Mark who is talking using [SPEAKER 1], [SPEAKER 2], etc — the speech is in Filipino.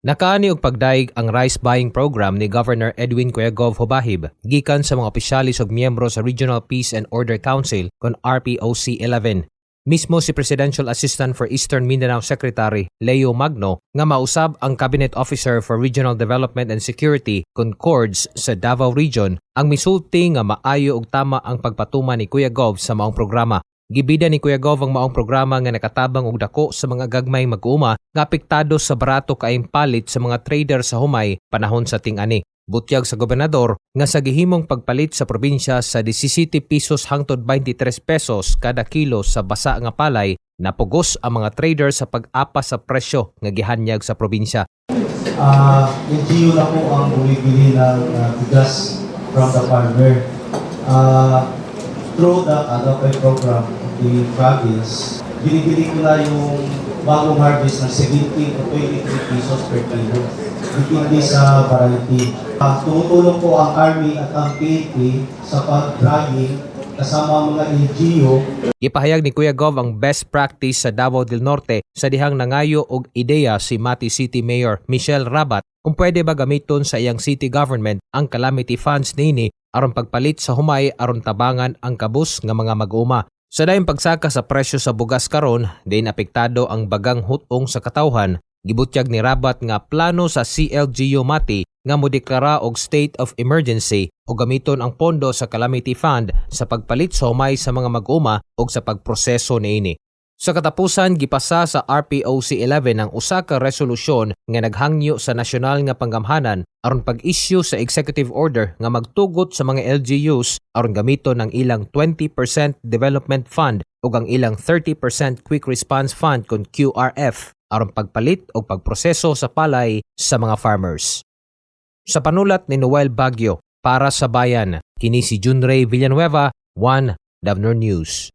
[SPEAKER 1] Nakaani og pagdaig ang rice buying program ni Governor Edwin Cuegov Hobahib gikan sa mga opisyalis ug miyembro sa Regional Peace and Order Council kon RPOC 11. Mismo si Presidential Assistant for Eastern Mindanao Secretary Leo Magno nga mausab ang Cabinet Officer for Regional Development and Security kon CORDS sa Davao Region ang misulti nga maayo ug tama ang pagpatuma ni Kuya Gov sa maong programa. Gibida ni Kuya Gov ang maong programa nga nakatabang og dako sa mga gagmay mag-uuma nga apektado sa barato kaayong palit sa mga trader sa humay panahon sa ting-ani. Butyag sa gobernador nga sa gihimong pagpalit sa probinsya sa 17 pesos hangtod 23 pesos kada kilo sa basa nga palay napugos ang mga trader sa pag-apas sa presyo nga gihanyag sa probinsya.
[SPEAKER 2] Ah, LGU na po ang bumibili ng uh, bigas from the farmer. Ah, through the Agapay program of the province, binibili ko na yung bagong harvest ng 17 to 23 pesos per kilo. Depende sa variety. Ah, tumutulong po ang Army at ang PNP sa pag-drying kasama ang mga LGU
[SPEAKER 1] Gipahayag ni Kuya Gov ang best practice sa Davao del Norte sa dihang nangayo og ideya si Mati City Mayor Michelle Rabat kung pwede ba gamiton sa iyang city government ang calamity funds nini aron pagpalit sa humay aron tabangan ang kabus nga mga mag-uma. Sa dayong pagsaka sa presyo sa bugas karon, din apektado ang bagang hutong sa katawhan. Gibutyag ni Rabat nga plano sa CLGU Mati nga modeklara og state of emergency o gamiton ang pondo sa calamity fund sa pagpalit sa humay sa mga mag-uma o sa pagproseso niini. Sa katapusan, gipasa sa RPOC 11 ang usa ka resolusyon nga naghangyo sa nasyonal nga panggamhanan aron pag-issue sa executive order nga magtugot sa mga LGUs aron gamiton ang ilang 20% development fund ug ang ilang 30% quick response fund kon QRF aron pagpalit o pagproseso sa palay sa mga farmers. Sa panulat ni Noel Baguio para sa bayan, kini si Junray Villanueva, 1 Davnor News.